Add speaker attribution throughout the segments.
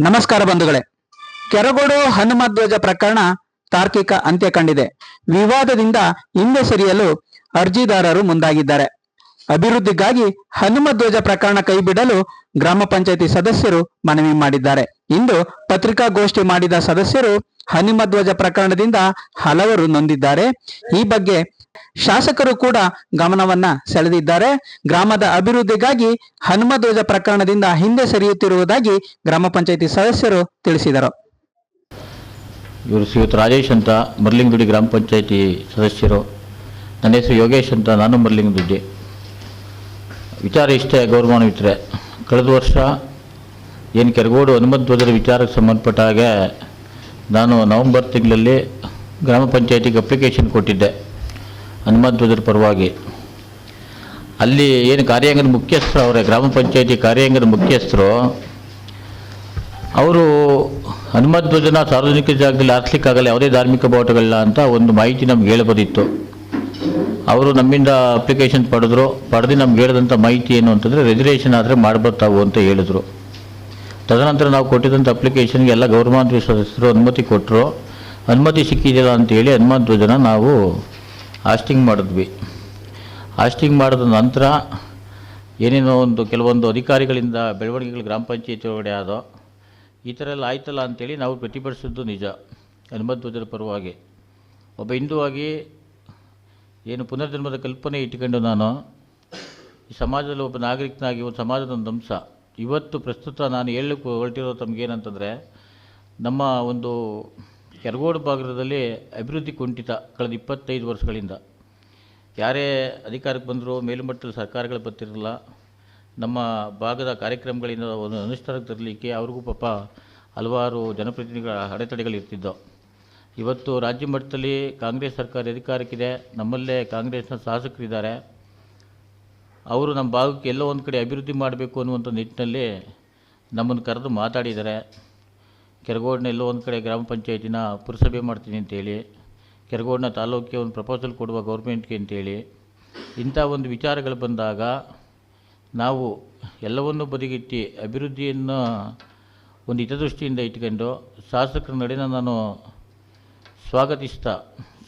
Speaker 1: ನಮಸ್ಕಾರ ಬಂಧುಗಳೇ. ಕೆರಗೋಡು ಹನುಮಧ್ವಜ ಪ್ರಕರಣ ತಾರ್ಕಿಕ ಅಂತ್ಯ ಕಂಡಿದೆ. ವಿವಾದದಿಂದ ಹಿಂದೆ ಸರಿಯಲು ಅರ್ಜಿದಾರರು ಮುಂದಾಗಿದ್ದಾರೆ. ಅಭಿವೃದ್ಧಿಗಾಗಿ ಹನುಮಧ್ವಜ ಪ್ರಕರಣ ಕೈಬಿಡಲು ಗ್ರಾಮ ಪಂಚಾಯತಿ ಸದಸ್ಯರು ಮನವಿ ಮಾಡಿದ್ದಾರೆ. ಇಂದು ಪತ್ರಿಕಾಗೋಷ್ಠಿ ಮಾಡಿದ ಸದಸ್ಯರು ಹನುಮಧ್ವಜ ಪ್ರಕರಣದಿಂದ ಹಲವರು ನೊಂದಿದ್ದಾರೆ. ಈ ಬಗ್ಗೆ ಶಾಸಕರು ಕೂಡ ಗಮನವನ್ನ ಸೆಳೆದಿದ್ದಾರೆ. ಗ್ರಾಮದ ಅಭಿವೃದ್ಧಿಗಾಗಿ ಹನುಮಧ್ವಜ ಪ್ರಕರಣದಿಂದ ಹಿಂದೆ ಸರಿಯುತ್ತಿರುವುದಾಗಿ ಗ್ರಾಮ ಪಂಚಾಯಿತಿ ಸದಸ್ಯರು ತಿಳಿಸಿದರು.
Speaker 2: ಇವರು ಶ್ರೀಯುತ ರಾಜೇಶ್ ಅಂತ ಮರ್ಲಿಂಗದುಡಿ ಗ್ರಾಮ ಪಂಚಾಯಿತಿ ಸದಸ್ಯರು. ನನ್ನ ಹೆಸರು ಯೋಗೇಶ್ ಅಂತ, ನಾನು ಮರ್ಲಿಂಗದುಡ್ಡಿ. ವಿಚಾರ ಇಷ್ಟೇ, ಗೌರವಾನ್ವಿತರೆ. ಕಳೆದ ವರ್ಷ ಏನು ಕೆರಗೋಡು ಹನುಮಧ್ವಜರ ವಿಚಾರಕ್ಕೆ ಸಂಬಂಧಪಟ್ಟ ಹಾಗೆ ನಾನು ನವೆಂಬರ್ ತಿಂಗಳಲ್ಲಿ ಗ್ರಾಮ ಪಂಚಾಯತಿಗೆ ಅಪ್ಲಿಕೇಶನ್ ಕೊಟ್ಟಿದ್ದೆ. ಹನುಮಧ್ವಜರ ಪರವಾಗಿ. ಅಲ್ಲಿ ಏನು ಕಾರ್ಯಾಂಗದ ಮುಖ್ಯಸ್ಥರು ಅವರೇ, ಗ್ರಾಮ ಪಂಚಾಯತಿ ಕಾರ್ಯಾಂಗದ ಮುಖ್ಯಸ್ಥರು, ಅವರು ಹನುಮಧ್ವಜನ ಸಾರ್ವಜನಿಕ ಜಾಗದಲ್ಲಿ ಆರಿಸ್ಲಿಕ್ಕಾಗಲ್ಲ, ಯಾವುದೇ ಧಾರ್ಮಿಕ ಬಾವುಟಗಳಿಲ್ಲ ಅಂತ ಒಂದು ಮಾಹಿತಿ ನಮ್ಗೆ ಹೇಳಬೋದಿತ್ತು. ಅವರು ನಮ್ಮಿಂದ ಅಪ್ಲಿಕೇಶನ್ ಪಡೆದ್ರು, ಪಡೆದು ನಮ್ಗೆ ಹೇಳಿದಂಥ ಮಾಹಿತಿ ಏನು ಅಂತಂದರೆ ರೆಸರ್ವೇಷನ್ ಆದರೆ ಮಾಡ್ಬರ್ತಾವು ಅಂತ ಹೇಳಿದ್ರು. ತದನಂತರ ನಾವು ಕೊಟ್ಟಿದ್ದಂಥ ಅಪ್ಲಿಕೇಶನ್ಗೆ ಎಲ್ಲ ಗೌರವಾನ್ವಿತ ಸದಸ್ಯರು ಅನುಮತಿ ಕೊಟ್ಟರು ಅನುಮತಿ ಸಿಕ್ಕಿದೆಯಲ್ಲ ಅಂತೇಳಿ ಹನುಮಧ್ವಜನ ನಾವು ಆಸ್ಟಿಂಗ್ ಮಾಡಿದ್ವಿ. ಆಸ್ಟಿಂಗ್ ಮಾಡಿದ ನಂತರ ಏನೇನೋ ಒಂದು ಕೆಲವೊಂದು ಅಧಿಕಾರಿಗಳಿಂದ ಬೆಳವಣಿಗೆಗಳು ಗ್ರಾಮ ಪಂಚಾಯತಿ ಒಳಗಡೆ ಆದೋ, ಈ ಥರ ಎಲ್ಲ ಆಯ್ತಲ್ಲ ಅಂತೇಳಿ ನಾವು ಪ್ರತಿಭಟಿಸಿದ್ದು ನಿಜ. ಹನುಮಧ್ವಜರ ಪರವಾಗಿ. ಒಬ್ಬ ಹಿಂದುವಾಗಿ ಏನು ಪುನರ್ಜನ್ಮದ ಕಲ್ಪನೆ ಇಟ್ಕೊಂಡು ನಾನು ಈ ಸಮಾಜದಲ್ಲಿ ಒಬ್ಬ ನಾಗರಿಕನಾಗಿ, ಒಂದು ಸಮಾಜದ ಒಂದು ಅಂಶ. ಇವತ್ತು ಪ್ರಸ್ತುತ ನಾನು ಹೇಳಲಿಕ್ಕೆ ಹೊರಟಿರೋ ತಮಗೇನಂತಂದರೆ ನಮ್ಮ ಒಂದು ಕೆರಗೋಡು ಭಾಗದಲ್ಲಿ ಅಭಿವೃದ್ಧಿ ಕುಂಠಿತ ಕಳೆದ ಇಪ್ಪತ್ತೈದು ವರ್ಷಗಳಿಂದ. ಯಾರೇ ಅಧಿಕಾರಕ್ಕೆ ಬಂದರೂ ಮೇಲ್ಮಟ್ಟದ ಸರ್ಕಾರಗಳು ಬರ್ತಿರಲಿಲ್ಲ. ನಮ್ಮ ಭಾಗದ ಕಾರ್ಯಕ್ರಮಗಳಿಂದ ಒಂದು ಅನುಷ್ಠಾನಕ್ಕೆ ತರಲಿಕ್ಕೆ ಅವ್ರಿಗೂ ಪಾಪ ಹಲವಾರು ಜನಪ್ರತಿನಿಧಿಗಳ ಅಡೆತಡೆಗಳು ಇರ್ತಿದ್ದವು. ಇವತ್ತು ರಾಜ್ಯ ಮಟ್ಟದಲ್ಲಿ ಕಾಂಗ್ರೆಸ್ ಸರ್ಕಾರ ಅಧಿಕಾರಕ್ಕಿದೆ. ನಮ್ಮಲ್ಲೇ ಕಾಂಗ್ರೆಸ್ನ ಶಾಸಕರಿದ್ದಾರೆ. ಅವರು ನಮ್ಮ ಭಾಗಕ್ಕೆ ಎಲ್ಲೋ ಒಂದು ಕಡೆ ಅಭಿವೃದ್ಧಿ ಮಾಡಬೇಕು ಅನ್ನುವಂಥ ನಿಟ್ಟಿನಲ್ಲಿ ನಮ್ಮನ್ನು ಕರೆದು ಮಾತಾಡಿದ್ದಾರೆ. ಕೆರಗೋಡಿನ ಎಲ್ಲೋ ಒಂದು ಕಡೆ ಗ್ರಾಮ ಪಂಚಾಯತಿನ ಪುರಸಭೆ ಮಾಡ್ತೀನಿ ಅಂತೇಳಿ, ಕೆರಗೋಡಿನ ತಾಲೂಕಿಗೆ ಒಂದು ಪ್ರಪೋಸಲ್ ಕೊಡುವ ಗೌರ್ಮೆಂಟ್ಗೆ ಅಂತೇಳಿ ಇಂಥ ಒಂದು ವಿಚಾರಗಳು ಬಂದಾಗ ನಾವು ಎಲ್ಲವನ್ನೂ ಬದಿಗಿಟ್ಟು ಅಭಿವೃದ್ಧಿಯನ್ನು ಒಂದು ಹಿತದೃಷ್ಟಿಯಿಂದ ಇಟ್ಕೊಂಡು ಶಾಸಕರ ನಡೆನ ನಾನು ಸ್ವಾಗತಿಸ್ತಾ,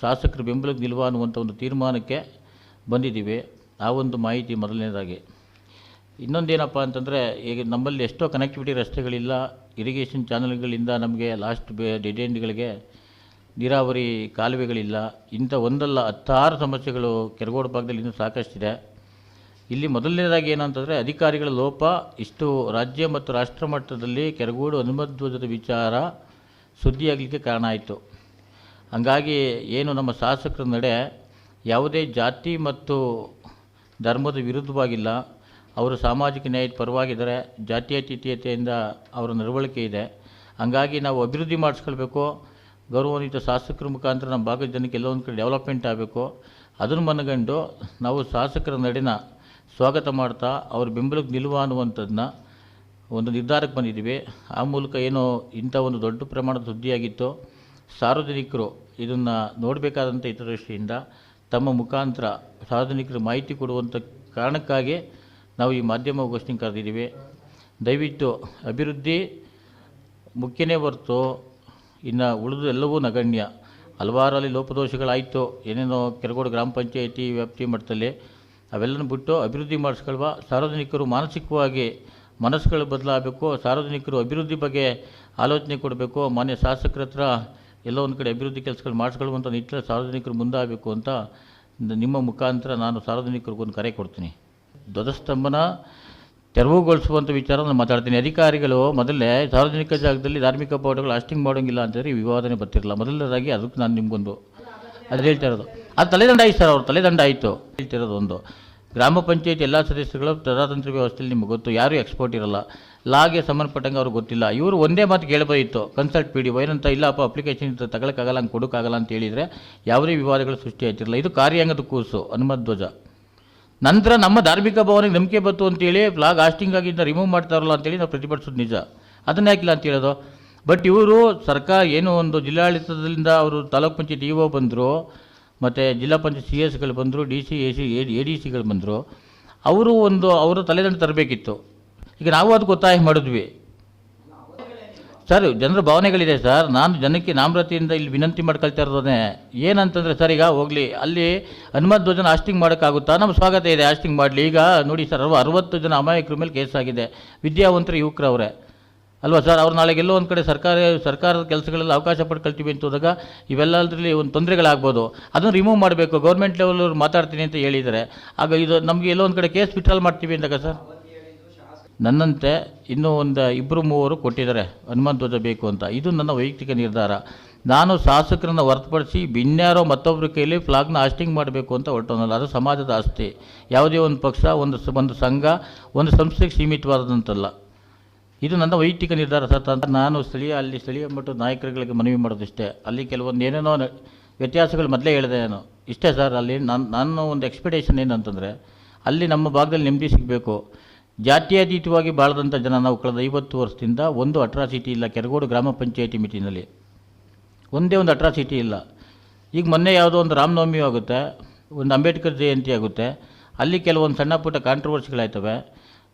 Speaker 2: ಶಾಸಕರ ಬೆಂಬಲಕ್ಕೆ ನಿಲ್ವ ಅನ್ನುವಂಥ ಒಂದು ತೀರ್ಮಾನಕ್ಕೆ ಬಂದಿದ್ದೀವಿ. ಆ ಒಂದು ಮಾಹಿತಿ ಮೊದಲನೇದಾಗಿ. ಇನ್ನೊಂದೇನಪ್ಪ ಅಂತಂದರೆ, ಈಗ ನಮ್ಮಲ್ಲಿ ಎಷ್ಟೋ ಕನೆಕ್ಟಿವಿಟಿ ರಸ್ತೆಗಳಿಲ್ಲ ಇರಿಗೇಷನ್ ಚಾನಲ್ಗಳಿಂದ ನಮಗೆ ಲಾಸ್ಟ್ ಬೇ ಡೆಡ್ ನೀರಾವರಿ ಕಾಲುವೆಗಳಿಲ್ಲ. ಇಂಥ ಒಂದಲ್ಲ ಹತ್ತಾರು ಸಮಸ್ಯೆಗಳು ಕೆರಗೋಡು ಭಾಗದಲ್ಲಿ ಇನ್ನೂ ಸಾಕಷ್ಟಿದೆ. ಇಲ್ಲಿ ಮೊದಲನೇದಾಗಿ ಏನಂತಂದರೆ ಅಧಿಕಾರಿಗಳ ಲೋಪ, ಇಷ್ಟು ರಾಜ್ಯ ಮತ್ತು ರಾಷ್ಟ್ರ ಮಟ್ಟದಲ್ಲಿ ಕೆರಗೋಡು ಹನುಮಧ್ವಜದ ವಿಚಾರ ಸುದ್ದಿಯಾಗಲಿಕ್ಕೆ ಕಾರಣ ಆಯಿತು. ಹಂಗಾಗಿ ಏನು ನಮ್ಮ ಶಾಸಕರ ನಡೆ ಯಾವುದೇ ಜಾತಿ ಮತ್ತು ಧರ್ಮದ ವಿರುದ್ಧವಾಗಿಲ್ಲ. ಅವರು ಸಾಮಾಜಿಕ ನ್ಯಾಯದ ಪರವಾಗಿದ್ದಾರೆ ಜಾತ್ಯತೀತತೆಯಿಂದ ಅವರ ನಡವಳಿಕೆ ಇದೆ. ಹಂಗಾಗಿ ನಾವು ಅಭಿವೃದ್ಧಿ ಮಾಡಿಸ್ಕೊಳ್ಬೇಕು. ಗೌರವಾನ್ವಿತ ಶಾಸಕರ ಮುಖಾಂತರ ನಮ್ಮ ಭಾಗದ ಜನಕ್ಕೆ ಎಲ್ಲೋ ಒಂದು ಕಡೆ ಡೆವಲಪ್ಮೆಂಟ್ ಆಗಬೇಕು. ಅದನ್ನು ಮನಗಂಡು ನಾವು ಶಾಸಕರ ನಡಿನ ಸ್ವಾಗತ ಮಾಡ್ತಾ ಅವ್ರ ಬೆಂಬಲಕ್ಕೆ ನಿಲ್ಲುವ ಅನ್ನುವಂಥದ್ದನ್ನ ಒಂದು ನಿರ್ಧಾರಕ್ಕೆ ಬಂದಿದ್ದೀವಿ. ಆ ಮೂಲಕ ಏನೋ ಇಂಥ ಒಂದು ದೊಡ್ಡ ಪ್ರಮಾಣದ ಸುದ್ದಿಯಾಗಿತ್ತು. ಸಾರ್ವಜನಿಕರು ಇದನ್ನು ನೋಡಬೇಕಾದಂಥ ಹಿತದೃಷ್ಟಿಯಿಂದ ತಮ್ಮ ಮುಖಾಂತರ ಸಾರ್ವಜನಿಕರು ಮಾಹಿತಿ ಕೊಡುವಂಥ ಕಾರಣಕ್ಕಾಗಿ ನಾವು ಈ ಮಾಧ್ಯಮ ಘೋಷಣೆ ಕರೆದಿದ್ದೀವಿ. ದಯವಿಟ್ಟು ಅಭಿವೃದ್ಧಿ ಮುಖ್ಯನೇ ಹೊರತು ಇನ್ನು ಉಳಿದು ಎಲ್ಲವೂ ನಗಣ್ಯ. ಹಲವಾರಲ್ಲಿ ಲೋಪದೋಷಗಳಾಯಿತು. ಏನೇನೋ ಕೆರಗೋಡು ಗ್ರಾಮ ಪಂಚಾಯಿತಿ ವ್ಯಾಪ್ತಿ ಮಟ್ಟದಲ್ಲಿ ಅವೆಲ್ಲನೂ ಬಿಟ್ಟು ಅಭಿವೃದ್ಧಿ ಮಾಡಿಸ್ಕೊಳ್ವ ಸಾರ್ವಜನಿಕರು ಮಾನಸಿಕವಾಗಿ ಮನಸ್ಸುಗಳು ಬದಲಾಗಬೇಕು, ಸಾರ್ವಜನಿಕರು ಅಭಿವೃದ್ಧಿ ಬಗ್ಗೆ ಆಲೋಚನೆ ಕೊಡಬೇಕು, ಮಾನ್ಯ ಶಾಸಕರ ಹತ್ರ ಎಲ್ಲ ಒಂದು ಕಡೆ ಅಭಿವೃದ್ಧಿ ಕೆಲಸಗಳು ಮಾಡಿಸ್ಕೊಳ್ಳುವಂಥ ನಿಟ್ಟಿನಲ್ಲಿ ಸಾರ್ವಜನಿಕರು ಮುಂದಾಗಬೇಕು ಅಂತ ನಿಮ್ಮ ಮುಖಾಂತರ ನಾನು ಸಾರ್ವಜನಿಕರಿಗೊಂದು ಕರೆ ಕೊಡ್ತೀನಿ. ಧ್ವಜಸ್ತಂಭನ ತೆರವುಗೊಳಿಸುವಂಥ ವಿಚಾರ ನಾನು ಮಾತಾಡ್ತೀನಿ. ಅಧಿಕಾರಿಗಳು ಮೊದಲೇ ಸಾರ್ವಜನಿಕ ಜಾಗದಲ್ಲಿ ಧಾರ್ಮಿಕ ಬಾವುಟಗಳು ಅಷ್ಟಿಂಗ್ ಮಾಡೋಂಗಿಲ್ಲ ಅಂತೇಳಿ ವಿವಾದನೆ ಬರ್ತಿರಲಿಲ್ಲ. ಮೊದಲನೇದಾಗಿ ಅದಕ್ಕೆ ನಾನು ನಿಮಗೊಂದು ಅದು ಹೇಳ್ತಾ ಇರೋದು. ಅದು ತಲೆದಂಡ ಆಯ್ತು ಸರ್ ಅವ್ರು ತಲೆದಂಡ ಆಯಿತು. ಹೇಳ್ತಿರೋದು ಒಂದು. ಗ್ರಾಮ ಪಂಚಾಯತ್ ಎಲ್ಲ ಸದಸ್ಯರುಗಳು ಪ್ರಜಾತಂತ್ರ ವ್ಯವಸ್ಥೆಯಲ್ಲಿ ನಿಮಗೆ ಗೊತ್ತು, ಯಾರೂ ಎಕ್ಸ್ಪೋರ್ಟ್ ಇರಲ್ಲ. ಲಾಗೆ ಸಂಬಂಧಪಟ್ಟಂಗೆ ಅವ್ರಿಗೆ ಗೊತ್ತಿಲ್ಲ. ಇವರು ಒಂದೇ ಮಾತು ಕೇಳಬೋದಿತ್ತು ಕನ್ಸಲ್ಟ್ ಪಿ ಡಿ ಏನಂತ ಇಲ್ಲಪ್ಪ ಅಪ್ಲಿಕೇಶನ್ ತಗೊಳಕ್ಕಾಗಲ್ಲ, ಹಂಗೆ ಕೊಡೋಕ್ಕಾಗಲ್ಲ ಅಂತ ಹೇಳಿದರೆ ಯಾವುದೇ ವಿವಾದಗಳು ಸೃಷ್ಟಿ ಆಯ್ತಿರಲ್ಲ ಇದು ಕಾರ್ಯಾಂಗದ ಕೂಸು ಹನುಮಧ್ವಜ ನಂತರ ನಮ್ಮ ಧಾರ್ಮಿಕ ಭಾವನೆಗೆ ನಂಬಿಕೆ ಬಂತು ಅಂತೇಳಿ ಫ್ಲಾಗ್ ಆಸ್ಟಿಂಗ್ ಆಗಿದ್ದ ರಿಮೂವ್ ಮಾಡ್ತಾರಲ್ಲ ಅಂತೇಳಿ ನಾವು ಪ್ರತಿಭಟಿಸೋದು ನಿಜ. ಅದನ್ನ ಯಾಕಿಲ್ಲ ಅಂತ ಹೇಳೋದು? ಬಟ್ ಇವರು ಸರ್ಕಾರ ಏನು ಒಂದು ಜಿಲ್ಲಾಡಳಿತದಿಂದ ಅವರು ತಾಲೂಕು ಪಂಚಾಯತ್ ಇ ಒ ಬಂದರು, ಮತ್ತು ಜಿಲ್ಲಾ ಪಂಚಾಯತ್ ಸಿ ಎಸ್ಗಳು ಬಂದರು, D C, A C, A D ಸಿಗಳು ಬಂದರು. ಅವರು ಒಂದು, ಅವರ ತಲೆದಂಡ ತರಬೇಕಿತ್ತು. ಈಗ ನಾವು ಅದಕ್ಕೆ ಒತ್ತಾಯ ಮಾಡಿದ್ವಿ. ಸರ್, ಜನರ ಭಾವನೆಗಳಿದೆ ಸರ್. ನಾನು ಜನಕ್ಕೆ ನಾಮ್ರತೆಯಿಂದ ಇಲ್ಲಿ ವಿನಂತಿ ಮಾಡ್ಕೊಳ್ತಾ ಇರೋದೇ ಏನಂತಂದರೆ ಸರ್, ಈಗ ಹೋಗಲಿ, ಅಲ್ಲಿ ಹನುಮಂತ ಧ್ವಜನ ಆಸ್ಟಿಂಗ್ ಮಾಡೋಕ್ಕಾಗುತ್ತಾ? ನಮ್ಮ ಸ್ವಾಗತ ಇದೆ ಆಸ್ಟಿಂಗ್ ಮಾಡಲಿ. ಈಗ ನೋಡಿ ಸರ್, ಅರವ ಅರವತ್ತು ಜನ ಅಮಾಯಕರ ಮೇಲೆ ಕೇಸ್ ಆಗಿದೆ. ವಿದ್ಯಾವಂತರು ಯುವಕರವ್ರೆ. ಅಲ್ವಾ ಸರ್? ಅವ್ರು ನಾಳೆಗೆ ಎಲ್ಲೋ ಒಂದು ಕಡೆ ಸರ್ಕಾರ ಸರ್ಕಾರದ ಕೆಲಸಗಳಲ್ಲಿ ಅವಕಾಶ ಪಡ್ಕೊಳ್ತೀವಿ ಅಂತ ಹೋದಾಗ ಇವೆಲ್ಲದರಲ್ಲಿ ಒಂದು ತೊಂದರೆಗಳಾಗ್ಬೋದು. ಅದನ್ನು ರಿಮೂವ್ ಮಾಡಬೇಕು. ಗೌರ್ಮೆಂಟ್ ಲೆವೆಲ್ ಮಾತಾಡ್ತೀನಿ ಅಂತ ಹೇಳಿದರೆ. ಆಗ ಇದು ನಮಗೆ ಎಲ್ಲೋ ಒಂದು ಕಡೆ ಕೇಸ್ ವಿಟ್ರಾಲ್ ಮಾಡ್ತೀವಿ ಅಂದಾಗ ಸರ್? ನನ್ನಂತೆ ಇನ್ನೂ ಒಂದು ಇಬ್ಬರು ಮೂವರು ಕೊಟ್ಟಿದ್ದಾರೆ ಹನುಮಾನ್ ಧ್ವಜ ಬೇಕು ಅಂತ. ಇದು ನನ್ನ ವೈಯಕ್ತಿಕ ನಿರ್ಧಾರ. ನಾನು ಶಾಸಕರನ್ನು ಹೊರತುಪಡಿಸಿ ಬಿನ್ಯಾರೋ ಮತ್ತೊಬ್ಬರ ಕೈಲಿ ಫ್ಲಾಗ್ನ ಆಸ್ಟಿಂಗ್ ಮಾಡಬೇಕು ಅಂತ ಹೊರಟೋನಲ್ಲ, ಅದು ಸಮಾಜದ ಆಸ್ತಿ. ಯಾವುದೇ ಒಂದು ಪಕ್ಷ, ಒಂದು ಒಂದು ಸಂಘ, ಒಂದು ಸಂಸ್ಥೆಗೆ ಸೀಮಿತವಾದಂತಲ್ಲ. ಇದು ನನ್ನ ವೈಯಕ್ತಿಕ ನಿರ್ಧಾರ ಸರ್. ಅಂತ ನಾನು ಸ್ಥಳೀಯ, ಅಲ್ಲಿ ಸ್ಥಳೀಯ ಮಟ್ಟದ ನಾಯಕರುಗಳಿಗೆ ಮನವಿ ಮಾಡೋದಿಷ್ಟೇ. ಅಲ್ಲಿ ಕೆಲವೊಂದು ಏನೇನೋ ವ್ಯತ್ಯಾಸಗಳು ಮೊದಲೇ ಹೇಳಿದೆ ನಾನು. ಇಷ್ಟೇ ಸರ್, ಅಲ್ಲಿ ನಾನು, ನನ್ನ ಒಂದು ಎಕ್ಸ್ಪೆಕ್ಟೇಷನ್ ಏನಂತಂದರೆ, ಅಲ್ಲಿ ನಮ್ಮ ಭಾಗದಲ್ಲಿ ನೆಮ್ಮದಿ ಸಿಗಬೇಕು. ಜಾತ್ಯತೀತವಾಗಿ ಬಾಳದಂಥ ಜನ ನಾವು ಕಳೆದ ಐವತ್ತು ವರ್ಷದಿಂದ ಒಂದು ಅಟ್ರಾಸಿಟಿ ಇಲ್ಲ ಕೆರಗೋಡು ಗ್ರಾಮ ಪಂಚಾಯಿತಿ ಮೀಟಿನಲ್ಲಿ ಒಂದೇ ಒಂದು ಅಟ್ರಾಸಿಟಿ ಇಲ್ಲ. ಈಗ ಮೊನ್ನೆ ಯಾವುದೋ ಒಂದು ರಾಮನವಮಿ ಆಗುತ್ತೆ, ಒಂದು ಅಂಬೇಡ್ಕರ್ ಜಯಂತಿ ಆಗುತ್ತೆ, ಅಲ್ಲಿ ಕೆಲವೊಂದು ಸಣ್ಣ ಪುಟ್ಟ ಕಾಂಟ್ರವರ್ಸಿಗಳಾಯ್ತವೆ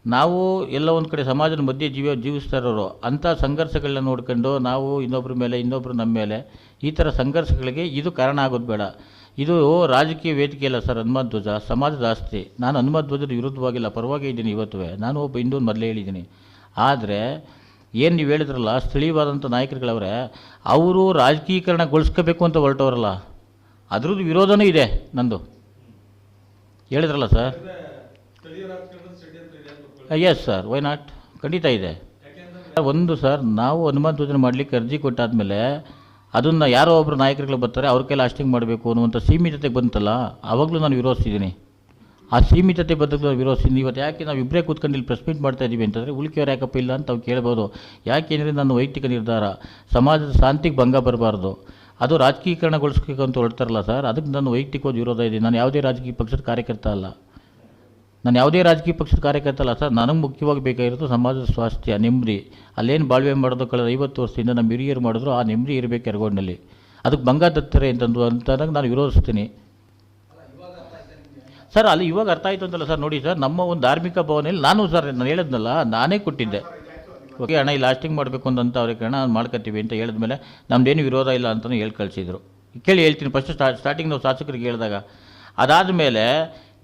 Speaker 2: ನಾವು ಎಲ್ಲ ಒಂದು ಕಡೆ ಸಮಾಜದ ಮಧ್ಯೆ ಜೀವ ಜೀವಿಸ್ತಾ ಇರೋರು, ಅಂಥ ಸಂಘರ್ಷಗಳನ್ನ ನೋಡ್ಕೊಂಡು ನಾವು ಇನ್ನೊಬ್ಬರ ಮೇಲೆ ಇನ್ನೊಬ್ಬರು ನಮ್ಮ ಮೇಲೆ ಈ ಥರ ಸಂಘರ್ಷಗಳಿಗೆ ಇದು ಕಾರಣ ಆಗೋದು ಬೇಡ. ಇದು ರಾಜಕೀಯ ವೇದಿಕೆ ಅಲ್ಲ ಸರ್, ಹನುಮಾನ್ ಧ್ವಜ. ಸಮಾಜದ ಆಸ್ತಿ. ನಾನು ಹನುಮಾನ್ ಧ್ವಜದ ವಿರುದ್ಧವಾಗಿಲ್ಲ, ಪರವಾಗಿ ಇದ್ದೀನಿ ಇವತ್ತುವೆ. ನಾನು ಒಬ್ಬ ಹಿಂದೂ ಮೊದಲೇ ಹೇಳಿದ್ದೀನಿ. ಆದರೆ, ಏನು ನೀವು ಹೇಳಿದ್ರಲ್ಲ ಸ್ಥಳೀಯವಾದಂಥ ನಾಯಕರುಗಳವ್ರೆ, ಅವರು ರಾಜಕೀಕರಣಗೊಳಿಸ್ಕೋಬೇಕು ಅಂತ ಹೊರಟವರಲ್ಲ. ಅದ್ರದ್ದು ವಿರೋಧನೂ ಇದೆ ನಂದು. ಹೇಳಿದ್ರಲ್ಲ sir? Yes sir why not ಖಂಡಿತ ಇದೆ. ಒಂದು ಸರ್, ನಾವು ಹನುಮಾನ್ ಧ್ವಜನ ಮಾಡಲಿಕ್ಕೆ ಅರ್ಜಿ ಕೊಟ್ಟಾದಮೇಲೆ ಅದನ್ನು ಯಾರೋ ಒಬ್ಬರು ನಾಯಕರುಗಳು ಬರ್ತಾರೆ, ಅವ್ರ ಕೈಲಿ ಲಾಸ್ಟಿಂಗ್ ಮಾಡಬೇಕು ಅನ್ನುವಂಥ ಸೀಮಿತತೆಗೆ ಬಂತಲ್ಲ ಆವಾಗಲೂ ನಾನು ವಿರೋಧಿಸಿದ್ದೀನಿ ಆ ಸೀಮಿತತೆ ಬದಲು ವಿರೋಧಿಸಿದ್ದೀನಿ ಇವತ್ತು ಯಾಕೆ ನಾವು ಇಬ್ಬರೇ ಕೂತ್ಕೊಂಡು ಇಲ್ಲಿ ಪ್ರೆಸ್ ಮೀಟ್ ಮಾಡ್ತಾ ಇದ್ದೀವಿ ಅಂತಂದರೆ ಉಳಿಕೆಯವ್ರು ಯಾಕಪ್ಪ ಇಲ್ಲ ಅಂತ ಅವ್ರು ಕೇಳ್ಬೋದು. ಯಾಕೆಂದರೆ ನನ್ನ ವೈಯಕ್ತಿಕ ನಿರ್ಧಾರ, ಸಮಾಜದ ಶಾಂತಿಗೆ ಭಂಗ ಬರಬಾರ್ದು. ಅದು ರಾಜಕೀಕರಣಗೊಳಿಸ್ಬೇಕು ಅಂತ ಹೊರಡ್ತಾರಲ್ಲ ಸರ್, ಅದಕ್ಕೆ ನನ್ನ ವೈಯಕ್ತಿಕವಾದ ವಿರೋಧ ಇದೆ. ನಾನು ಯಾವುದೇ ರಾಜಕೀಯ ಪಕ್ಷದ ಕಾರ್ಯಕರ್ತ ಅಲ್ಲ. ನಾನು ಯಾವುದೇ ರಾಜಕೀಯ ಪಕ್ಷದ ಕಾರ್ಯಕರ್ತ ಅಲ್ಲ ಸರ್. ನನಗೆ ಮುಖ್ಯವಾಗಿ ಬೇಕಾಗಿರೋದು ಸಮಾಜದ ಸ್ವಾಸ್ಥ್ಯ, ನೆಮ್ಮದಿ. ಅಲ್ಲೇನು ಬಾಳ್ವೆ ಮಾಡೋದು ಕಳೆದ ಐವತ್ತು ವರ್ಷದಿಂದ ನಮ್ಮ ಹಿರಿಯರು ಮಾಡಿದ್ರು, ಆ ನೆಮ್ಮದಿ ಇರಬೇಕು ಎರಗೋಡಿನಲ್ಲಿ. ಅದಕ್ಕೆ ಭಂಗ ತತ್ತಾರೆ ಅಂತಂದು ಅಂತಂದಾಗ ನಾನು ವಿರೋಧಿಸ್ತೀನಿ. ಸರ್, ಅಲ್ಲಿ ಇವಾಗ ಅರ್ಥ ಆಯಿತು ಅಂತಲ್ಲ ಸರ್, ನೋಡಿ ಸರ್, ನಮ್ಮ ಒಂದು ಧಾರ್ಮಿಕ ಭಾವನೆಯಲ್ಲಿ ನಾನು ಸರ್, ನಾನು ಹೇಳಿದ್ನಲ್ಲ, ನಾನೇ ಕೊಟ್ಟಿದ್ದೆ. ಓಕೆ, ಹಣ ಇಲ್ಲಿ ಲಾಸ್ಟಿಂಗ್ ಮಾಡಬೇಕು ಅಂತ ಅವ್ರಿಗೆ ಹಣ ಮಾಡ್ಕೊತೀವಿ ಅಂತ ಹೇಳಿದ್ಮೇಲೆ ನಮ್ದೇನು ವಿರೋಧ ಇಲ್ಲ ಅಂತಲೂ ಹೇಳಿ ಕಳಿಸಿದ್ರು ಕೇಳಿ ಹೇಳ್ತೀನಿ ಫಸ್ಟ್ ಸ್ಟಾರ್ಟ್ ಸ್ಟಾರ್ಟಿಂಗ್ ನಾವು ಶಾಸಕರಿಗೆ ಹೇಳಿದಾಗ. ಅದಾದಮೇಲೆ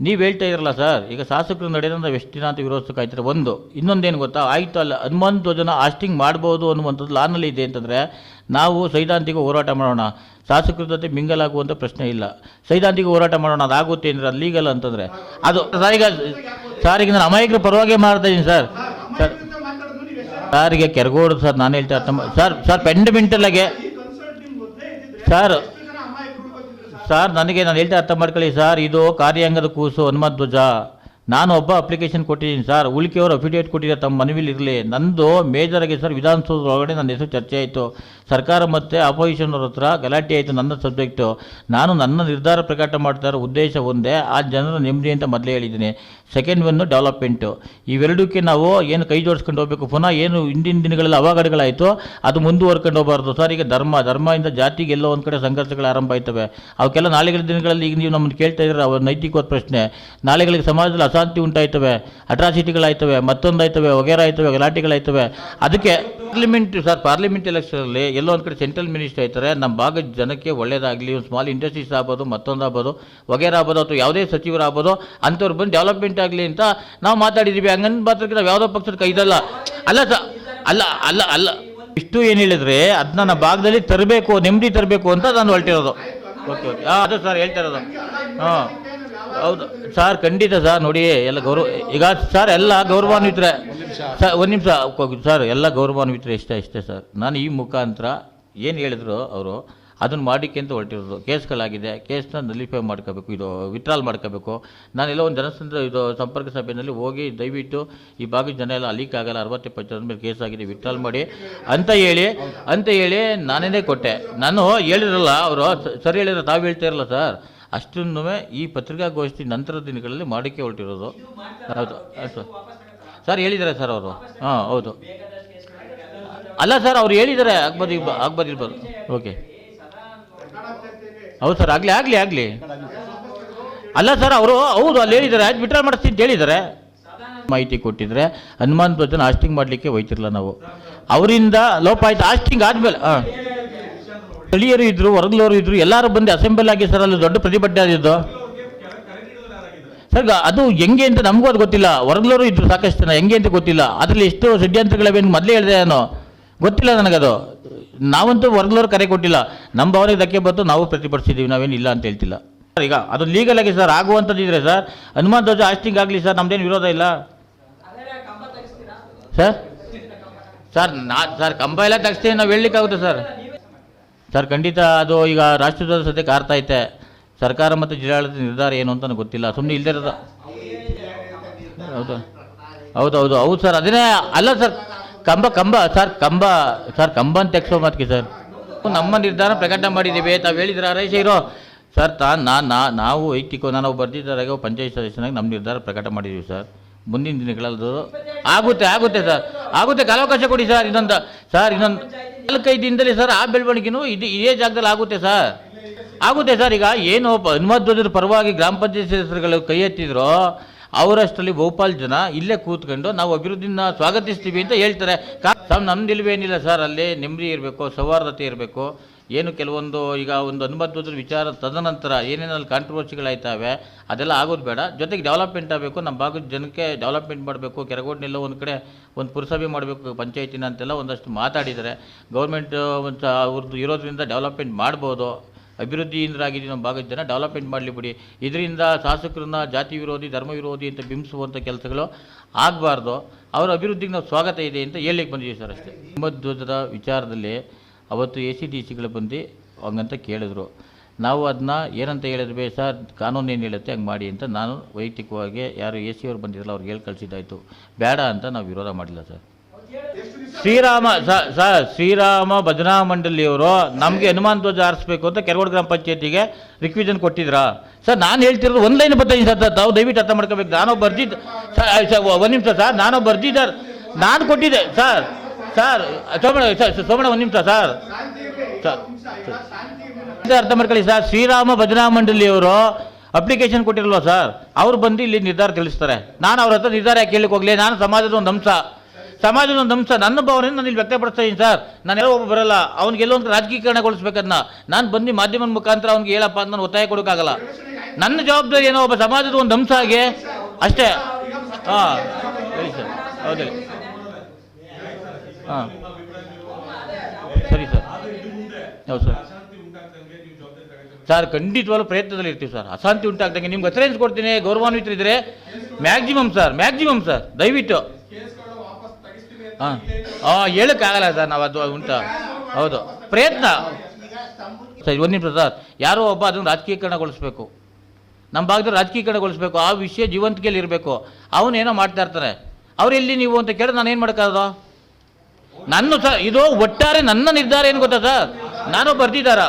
Speaker 2: ನೀವು ಹೇಳ್ತಾ ಇದ್ರಲ್ಲ ಸರ್, ಈಗ ಶಾಸಕರು ನಡೆದಂಥ ದಿನ ಅಂತ ವಿರೋಧಿಸೋಕ್ಕಾಯ್ತಾರೆ ಒಂದು. ಇನ್ನೊಂದೇನು ಗೊತ್ತಾ? ಆಯಿತು ಅಲ್ಲ, ಹನುಮಂತು ಜನ ಆಸ್ಟಿಂಗ್ ಮಾಡ್ಬೋದು ಅನ್ನುವಂಥದ್ದು ಲಾನಲ್ಲಿ ಇದೆ ಅಂತಂದರೆ ನಾವು ಸೈದ್ಧಾಂತಿಕ ಹೋರಾಟ ಮಾಡೋಣ. ಶಾಸಕರ ಜೊತೆ ಮಿಂಗಲ್ ಆಗುವಂಥ ಪ್ರಶ್ನೆ ಇಲ್ಲ. ಸೈದ್ಧಾಂತಿಕ ಹೋರಾಟ ಮಾಡೋಣ, ಅದಾಗುತ್ತೆ ಅಂದರೆ ಅದು ಲೀಗಲ್ ಅಂತಂದರೆ. ಅದು ಸರ್ ಈಗ ಸರ್ ಈಗ ನಾನು ಅಮಾಯಕರ ಪರವಾಗಿ ಮಾಡ್ತಾ ಇದ್ದೀನಿ ಸರ್. ಸರ್ ಸಾರಿಗೆ ಕೆರಗೋಡು ಸರ್, ನಾನು ಹೇಳ್ತಾ ಸರ್ ಸರ್ ಪೆಂಡಮೆಂಟಲ್ಲಾಗೆ ಸರ್ ಸರ್ ನನಗೆ ನಾನು ಹೇಳ್ತಾ ಅರ್ಥ ಮಾಡ್ಕೊಳ್ಳಿ ಸರ್ ಇದು ಕಾರ್ಯಾಂಗದ ಕೂಸು ಹನುಮಂತ ಧ್ವಜ. ನಾನು ಒಬ್ಬ ಅಪ್ಲಿಕೇಶನ್ ಕೊಟ್ಟಿದ್ದೀನಿ ಸರ್ ಉಳಿಕೆಯವರು ಅಫಿಡೇಟ್ ಕೊಟ್ಟಿದ್ದಾರೆ ತಮ್ಮ ಮನವಿಲಿ ಇರಲಿ. ನಂದು ಮೇಜರ್ ಆಗಿ ಸರ್ ವಿಧಾನಸೌಧದ ಒಳಗಡೆ ನನ್ನ ಹೆಸರು ಚರ್ಚೆ ಆಯಿತು. ಸರ್ಕಾರ ಮತ್ತು ಅಪೋಸಿಷನ್ನವ್ರ ಹತ್ರ ಗಲಾಟೆ ಆಯಿತು ನನ್ನ ಸಬ್ಜೆಕ್ಟು ನಾನು ನನ್ನ ನಿರ್ಧಾರ ಪ್ರಕಟ ಮಾಡ್ತಾ ಉದ್ದೇಶ ಒಂದೇ. ಆ ಜನರ ನೆಮ್ಮದಿ ಅಂತ ಮೊದಲೇ ಹೇಳಿದ್ದೀನಿ. ಸೆಕೆಂಡ್ ಒನ್ನು ಡೆವಲಪ್ಮೆಂಟು ಇವೆರಡಕ್ಕೆ ನಾವು ಏನು ಕೈ ಜೋಡಿಸ್ಕೊಂಡು ಹೋಗಬೇಕು? ಪುನಃ ಏನು ಹಿಂದಿನ ದಿನಗಳಲ್ಲಿ ಅವಘಡಗಳಾಯಿತು, ಅದು ಮುಂದುವರ್ಕೊಂಡು ಹೋಗಬಾರ್ದು. ಸರ್ ಈಗ ಧರ್ಮ, ಧರ್ಮದಿಂದ ಜಾತಿಗೆ ಎಲ್ಲೋ ಒಂದು ಕಡೆ ಸಂಘರ್ಷಗಳು ಆರಂಭ ಆಯ್ತವೆ. ಅವಕ್ಕೆಲ್ಲ ನಾಳೆಗಳ ದಿನಗಳಲ್ಲಿ ಈಗ ನೀವು ನಮ್ಮನ್ನು ಕೇಳ್ತಾ ಇದ್ದೀರ? ಅವ್ರ ನೈತಿಕವಾದ ಪ್ರಶ್ನೆ. ನಾಳೆಗಳಿಗೆ ಸಮಾಜದಲ್ಲಿ ಅಶಾಂತಿ ಉಂಟಾಯ್ತವೆ ಅಟ್ರಾಸಿಟಿಗಳಾಯ್ತವೆ ಮತ್ತೊಂದು ಆಯ್ತವೆ ವಗೇರ ಆಯ್ತವೆ ಗಲಾಟೆಗಳಾಯ್ತವೆ. ಅದಕ್ಕೆ ಪಾರ್ಲಿಮೆಂಟ್ ಸರ್ ಪಾರ್ಲಿಮೆಂಟ್ ಎಲೆಕ್ಷನಲ್ಲಿ ಎಲ್ಲೋ ಒಂದು ಕಡೆ ಸೆಂಟ್ರಲ್ ಮಿನಿಸ್ಟರ್ ಆಯ್ತಾರೆ ನಮ್ಮ ಭಾಗದ ಜನಕ್ಕೆ ಒಳ್ಳೇದಾಗಲಿ, ಒಂದು ಸ್ಮಾಲ್ ಇಂಡಸ್ಟ್ರೀಸ್ ಆಗ್ಬೋದು ಮತ್ತೊಂದು ಆಗ್ಬೋದು ವಗೇರ ಆಗ್ಬೋದು ಅಥವಾ ಯಾವುದೇ ಸಚಿವರು ಆಗ್ಬೋದು ಅಂಥವ್ರು ಬಂದು ಡೆವಲಪ್ಮೆಂಟ್ ಆಗಲಿ ಅಂತ ನಾವು ಮಾತಾಡಿದ್ದೀವಿ ಹಂಗನ್ ಮಾತ್ರಕ್ಕೆ ನಾವು ಯಾವುದೋ ಪಕ್ಷದ ಕೈದಲ್ಲ. ಅಲ್ಲ ಸರ್ ಅಲ್ಲ ಅಲ್ಲ ಅಲ್ಲ. ಇಷ್ಟು ಏನು ಹೇಳಿದ್ರೆ ಅದನ್ನ ನಮ್ಮ ಭಾಗದಲ್ಲಿ ತರಬೇಕು, ನೆಮ್ಮದಿ ತರಬೇಕು ಅಂತ ನಾನು ಹೊರಟಿರೋದು. Okay okay. ಹಾಂ ಅದು ಸರ್ ಹೇಳ್ತಿರೋದು ಹಾಂ. ಹೌದು. ಸರ್, ಖಂಡಿತ ಸರ್, ನೋಡಿ, ಎಲ್ಲ ಗೌರವ, ಈಗ ಸರ್, ಎಲ್ಲ ಗೌರವಾನ್ವಿತರೆ. ಸರ್ ಒಂದು ನಿಮಿಷ ಸರ್, ಎಲ್ಲ ಗೌರವಾನ್ವಿತರೆ, ಇಷ್ಟೇ ಇಷ್ಟೇ, ಸರ್. ನಾನು ಈ ಮುಖಾಂತರ ಏನು ಹೇಳಿದ್ರು ಅವರು, ಅದನ್ನು ಮಾಡಲಿಕ್ಕೆ ಅಂತ ಹೊರಟಿರೋದು. ಕೇಸ್ಗಳಾಗಿದೆ, ಕೇಸ್ನ ನಲಿಫೈ ಮಾಡ್ಕೋಬೇಕು, ಇದು ವಿತ್ಡ್ರಾಲ್ ಮಾಡ್ಕೋಬೇಕು. ನಾನೆಲ್ಲ ಒಂದು ಜನಸಂದ್ರ, ಇದು ಸಂಪರ್ಕ ಸಭೆಯಲ್ಲಿ ಹೋಗಿ ದಯವಿಟ್ಟು ಈ ಭಾಗದ ಜನ ಎಲ್ಲ ಅಲಿಕ್ ಆಗಲ್ಲ ಅರವತ್ತೆಪ್ಪತ್ತು ಜನ ಮೇಲೆ ಕೇಸ್ ಆಗಿದೆ ವಿತ್ಡ್ರಾಲ್ ಮಾಡಿ. ಅಂತ ಹೇಳಿ ಅಂತ ಹೇಳಿ ನಾನೇನೇ ಕೊಟ್ಟೆ. ನಾನು ಹೇಳಿರಲ್ಲ, ಅವರು ಸರಿ ಹೇಳಿರೋ ತಾವು ಹೇಳ್ತಾ ಇರಲ್ಲ, ಸರ್. ಅಷ್ಟನ್ನು ಈ ಪತ್ರಿಕಾಗೋಷ್ಠಿ ನಂತರದ ದಿನಗಳಲ್ಲಿ ಮಾಡೋಕ್ಕೆ ಹೊರಟಿರೋದು. ಹೌದು ಆಯ್ತು ಸರ್ ಹೇಳಿದ್ದಾರೆ ಸರ್ ಅವರು. ಹಾಂ ಹೌದು. ಅಲ್ಲ ಸರ್ ಅವ್ರು ಹೇಳಿದ್ದಾರೆ ಆಗ್ಬೋದು ಇಬ್ಬ ಆಗ್ಬೋದು ಇರ್ಬೋದು ಓಕೆ ಹೌದು ಸರ್ ಆಗಲಿ ಆಗಲಿ ಆಗಲಿ. ಅಲ್ಲ ಸರ್ ಅವರು ಹೌದು ಅಲ್ಲಿ ಹೇಳಿದ್ದಾರೆ. ಆಯ್ತು ವಿಡ್ರಾ ಮಾಡಿಸ್ತೀನಿ ಅಂತ ಹೇಳಿದ್ದಾರೆ. ಮಾಹಿತಿ ಕೊಟ್ಟಿದ್ರೆ ಹನುಮಾನ್ ಧ್ವಜನ ಆಸ್ಟಿಂಗ್ ಮಾಡಲಿಕ್ಕೆ ಹೋಯ್ತಿರಲ್ಲ ನಾವು. ಅವರಿಂದ ಲೋಪ ಆಯ್ತು. ಆಸ್ಟಿಂಗ್ ಆದ್ಮೇಲೆ ಹಾಂ. ಸ್ಥಳೀಯರು ಇದ್ರು ಹೊರಗ್ಲವರು ಇದ್ರು ಎಲ್ಲರೂ ಬಂದು ಅಸೆಂಬಲ್ ಆಗಿ ಸರ್ ಅಲ್ಲಿ ದೊಡ್ಡ ಪ್ರತಿಭಟನೆ ಆಗಿದ್ದು ಸರ್ ಅದು ಹೆಂಗೆ ಅಂತ ನಮಗೂ ಅದು ಗೊತ್ತಿಲ್ಲ. ಹೊರಗ್ಲವರು ಇದ್ರು ಸಾಕಷ್ಟು ಜನ ಹೆಂಗೆ ಅಂತ ಗೊತ್ತಿಲ್ಲ. ಅದರಲ್ಲಿ ಎಷ್ಟು ಷಡ್ಯಂತ್ರಗಳಿವೆ ಮೊದಲೇ ಹೇಳಿದೆ ನಾನು. ಗೊತ್ತಿಲ್ಲ ನನಗದು. ನಾವಂತೂ ಹೊರಗ್ಲವ್ರು ಕರೆ ಕೊಟ್ಟಿಲ್ಲ. ನಮ್ಮ ಭಾವನೆಗೆ ಧಕ್ಕೆ ಬಂತು ನಾವು ಪ್ರತಿಭಟಿಸಿದ್ದೀವಿ ನಾವೇನು ಇಲ್ಲ ಅಂತ ಹೇಳ್ತಿಲ್ಲ. ಸರ್, ಈಗ ಅದು ಲೀಗಲ್ ಆಗಿ ಸರ್ ಆಗುವಂಥದ್ದು ಇದ್ರೆ ಸರ್ ಹನುಮಾನ್ ಧ್ವಜ ಆಸ್ಟಿಂಗ್ ಆಗಲಿ ಸರ್ ನಮ್ದೇನು ವಿರೋಧ ಇಲ್ಲ. ಸರ್ ಸರ್ ನಾ ಸರ್ ಕಂಬ ಎಲ್ಲ ತಗ್ಸ್ತೀನಿ ನಾವು ಹೇಳಲಿಕ್ಕಾಗುತ್ತೆ ಸರ್. ಸರ್, ಖಂಡಿತ ಅದು ಈಗ ರಾಷ್ಟ್ರೀಯ ಸದ್ಯಕ್ಕೆ ಐತೆ. ಸರ್ಕಾರ ಮತ್ತು ಜಿಲ್ಲಾಡಳಿತ ನಿರ್ಧಾರ ಏನು ಅಂತ ಗೊತ್ತಿಲ್ಲ. ಸುಮ್ಮನೆ ಇಲ್ಲದೆ ಇರೋದು. ಹೌದು? ಹೌದು ಹೌದು ಹೌದು ಸರ್. ಅದನ್ನೇ ಅಲ್ಲ ಸರ್, ಕಂಬ ಕಂಬ ಸರ್ ಕಂಬ ಸರ್, ಕಂಬ ಅಂತ ತೆಗ್ಸೋ ಮಾತಿಗೆ ಸರ್. ನಮ್ಮ ನಿರ್ಧಾರ ಪ್ರಕಟ ಮಾಡಿದ್ದೀವಿ. ತಾವು ಹೇಳಿದ್ರೆ ಹರೀಶ್ ಇರೋ. ಸರ್, ತಾ, ನಾ ನಾ, ನಾವು ವೈಯಕ್ತಿಕ, ನಾನು ಬರ್ದಿದ್ದಾರಾಗ ಪಂಚಾಯತ್ ಸದಸ್ಯನಾಗಿ ನಮ್ಮ ನಿರ್ಧಾರ ಪ್ರಕಟ ಮಾಡಿದ್ದೀವಿ ಸರ್. ಮುಂದಿನ ದಿನಗಳಲ್ಲದು ಆಗುತ್ತೆ ಆಗುತ್ತೆ ಸರ್. ಆಗುತ್ತೆ, ಕಾಲಾವಕಾಶ ಕೊಡಿ ಸರ್ ಇನ್ನೊಂದು. ಸರ್, ಇನ್ನೊಂದು. ನಾಲ್ಕೈದು ದಿನದಲ್ಲಿ ಸರ್ ಆ ಬೆಳವಣಿಗೆನೂ ಇದು ಇದೇ ಜಾಗದಲ್ಲಿ ಆಗುತ್ತೆ ಸರ್. ಆಗುತ್ತೆ ಸರ್. ಈಗ ಏನು ಹನುಮಧ್ವಜರ ಪರವಾಗಿ ಗ್ರಾಮ ಪಂಚಾಯತ್ ಸದಸ್ಯರುಗಳು ಕೈ ಎತ್ತಿದ್ರೋ ಅವರಷ್ಟರಲ್ಲಿ ಬಹುಪಾಲು ಜನ ಇಲ್ಲೇ ಕೂತ್ಕೊಂಡು ನಾವು ಅಭಿವೃದ್ಧಿನ ಸ್ವಾಗತಿಸ್ತೀವಿ ಅಂತ ಹೇಳ್ತಾರೆ. ನಮ್ದು ನಿಲುವೇನಿಲ್ಲ ಸರ್ ಅಲ್ಲಿ ನೆಮ್ಮದಿ ಇರಬೇಕು, ಸೌಹಾರ್ದತೆ ಇರಬೇಕು. ಏನು ಕೆಲವೊಂದು ಈಗ ಒಂದು ಅನುಮತ್ವದ ವಿಚಾರ ತದನಂತರ ಏನೇನಲ್ಲಿ ಕಾಂಟ್ರವರ್ಸಿಗಳಾಯ್ತವೆ ಅದೆಲ್ಲ ಆಗೋದು ಬೇಡ. ಜೊತೆಗೆ ಡೆವಲಪ್ಮೆಂಟ್ ಆಗಬೇಕು, ನಮ್ಮ ಭಾಗದ ಜನಕ್ಕೆ ಡೆವಲಪ್ಮೆಂಟ್ ಮಾಡಬೇಕು ಕೆರಗೋಡ್ನೆಲ್ಲ ಒಂದು ಕಡೆ ಒಂದು ಪುರಸಭೆ ಮಾಡಬೇಕು, ಪಂಚಾಯತಿನ ಅಂತೆಲ್ಲ ಒಂದಷ್ಟು ಮಾತಾಡಿದರೆ ಗೌರ್ಮೆಂಟ್ ಒಂದು ಅವ್ರದ್ದು ಇರೋದ್ರಿಂದ ಡೆವಲಪ್ಮೆಂಟ್ ಮಾಡ್ಬೋದು. ಅಭಿವೃದ್ಧಿಯಿಂದಾಗಿದ್ದು ನಮ್ಮ ಭಾಗದ ಜನ ಡೆವಲಪ್ಮೆಂಟ್ ಮಾಡಲಿ ಬಿಡಿ. ಇದರಿಂದ ಶಾಸಕರನ್ನ ಜಾತಿ ವಿರೋಧಿ, ಧರ್ಮ ವಿರೋಧಿ ಅಂತ ಬಿಂಬಿಸುವಂಥ ಕೆಲಸಗಳು ಆಗಬಾರ್ದು. ಅವರ ಅಭಿವೃದ್ಧಿಗೆ ನಾವು ಸ್ವಾಗತ ಇದೆ ಅಂತ ಹೇಳಲಿಕ್ಕೆ ಬಂದಿದ್ದೀವಿ ಸರ್ ಅಷ್ಟೇ. ಧ್ವಜದ ವಿಚಾರದಲ್ಲಿ ಅವತ್ತು ಎ ಸಿ ಡಿ ಸಿಗಳು ಬಂದು ಹಂಗಂತ ಕೇಳಿದ್ರು. ನಾವು ಅದನ್ನ ಏನಂತ ಹೇಳಿದ್ವಿ ಸರ್, ಕಾನೂನು ಏನು ಹೇಳುತ್ತೆ ಹಂಗೆ ಮಾಡಿ ಅಂತ ನಾನು ವೈಯಕ್ತಿಕವಾಗಿ ಯಾರು ಎ ಸಿ ಅವ್ರು ಬಂದಿದ್ರಲ್ಲ ಅವ್ರಿಗೆ ಹೇಳಿ ಕಳಿಸಿದ್ದಾಯಿತು. ಬೇಡ ಅಂತ ನಾವು ವಿರೋಧ ಮಾಡಿಲ್ಲ ಸರ್. ಶ್ರೀರಾಮ ಸರ್ ಶ್ರೀರಾಮ ಭಜನಾ ಮಂಡಳಿಯವರು ನಮಗೆ ಹನುಮಾನ್ ಧ್ವಜ ಆರಿಸ್ಬೇಕು ಅಂತ ಕೆರಗೋಡು ಗ್ರಾಮ ಪಂಚಾಯತಿಗೆ ರಿಕ್ವಿಷನ್ ಕೊಟ್ಟಿದ್ರಾ? ಸರ್, ನಾನು ಹೇಳ್ತಿರೋದು ಒಂದು ಲೈನ್ ಬರ್ತೀನಿ ಸರ್ ತಾವು ದಯವಿಟ್ಟು ಅರ್ಥ ಮಾಡ್ಕೋಬೇಕು. ನಾನು ಬರ್ದಿದ್ದು ಸರ್ ಒಂದು ನಿಮಿಷ ಸರ್ ನಾನು ಬರ್ದಿದ್ದಾರೆ ನಾನು ಕೊಟ್ಟಿದ್ದೆ, sir. Sir Somanna sir, Somanna ಒಂದು ನಿಮಿಷ, ಸರ್. ಸರ್ ಅರ್ಥ ಮಾಡ್ಕೊಳ್ಳಿ, ಸರ್. ಶ್ರೀರಾಮ ಭಜನಾ ಮಂಡಳಿಯವರು ಅಪ್ಲಿಕೇಶನ್ ಕೊಟ್ಟಿರಲ್ವ, ಸರ್? ಅವ್ರು ಬಂದು ಇಲ್ಲಿ ನಿರ್ಧಾರ ತಿಳಿಸ್ತಾರೆ. ನಾನು ಅವ್ರ ಹತ್ರ ನಿರ್ಧಾರ ಯಾಕೆ ಕೇಳಕ್ಕೆ ಹೋಗಲಿ? ನಾನು ಸಮಾಜದ ಒಂದು ಅಂಶ. ಸಮಾಜದ ಒಂದು ಅಂಶ. ನನ್ನ ಭಾವನೆ ನಾನು ಇಲ್ಲಿ ವ್ಯಕ್ತಪಡಿಸ್ತಾ ಇದ್ದೀನಿ ಸರ್. ನಾನು ಯಾರೋ ಒಬ್ಬ ಬರಲ್ಲ. ಅವ್ನಿಗೆ ಎಲ್ಲೋ ಒಂದು ರಾಜಕೀಕರಣಗೊಳಿಸ್ಬೇಕನ್ನ ನಾನು ಬಂದು ಮಾಧ್ಯಮದ ಮುಖಾಂತರ ಅವ್ನಿಗೆ ಹೇಳಪ್ಪ ಅಂತ ನಾನು ಒತ್ತಾಯ ಕೊಡೋಕ್ಕಾಗಲ್ಲ. ನನ್ನ ಜವಾಬ್ದಾರಿ ಏನೋ ಒಬ್ಬ ಸಮಾಜದ ಒಂದು ಅಂಶ ಆಗಿ ಅಷ್ಟೇ. ಹಾಂ. ಸರ್. ಹೌದು. ಹಾಂ. ಸರಿ ಸರ್. ಹೌದು ಸರ್. ಸರ್, ಖಂಡಿತವಾಗ್ಲೂ ಪ್ರಯತ್ನದಲ್ಲಿ ಇರ್ತೀವಿ ಸರ್. ಅಶಾಂತಿ ಉಂಟಾಗ್ದಂಗೆ ನಿಮ್ಗೆ ಅಸರೆನ್ಸ್ ಕೊಡ್ತೀನಿ. ಗೌರವಾನ್ವಿತರಿದ್ರೆ ಮ್ಯಾಕ್ಸಿಮಮ್ ಸರ್ ಮ್ಯಾಕ್ಸಿಮಮ್ ಸರ್ ದಯವಿಟ್ಟು. ಹಾಂ. ಹಾಂ ಹೇಳೋಕ್ಕಾಗಲ್ಲ ಸರ್ ನಾವು ಅದು ಉಂಟಾ. ಹೌದು. ಪ್ರಯತ್ನ. ಸರ್, ಒಂದು ನಿಮಿಷ ಸರ್. ಯಾರೋ ಒಬ್ಬ ಅದನ್ನು ರಾಜಕೀಯಕರಣಗೊಳಿಸ್ಬೇಕು. ನಮ್ಮ ಭಾಗದಲ್ಲಿ ರಾಜಕೀಯಕರಣಗೊಳಿಸ್ಬೇಕು. ಆ ವಿಷಯ ಜೀವಂತಿಕೆಯಲ್ಲಿ ಇರಬೇಕು ಅವನೇನೋ ಮಾಡ್ತಾ ಇರ್ತಾರೆ ಅವರೆಲ್ಲಿ ನೀವು ಅಂತ ಕೇಳಿದ್ರೆ ನಾನು ಏನು ನನ್ನ ಸರ್ ಇದು ಒಟ್ಟಾರೆ ನನ್ನ ನಿರ್ಧಾರ ಏನು ಗೊತ್ತಾ ಸರ್? ನಾನು ಬರ್ದಿದ್ದಾರ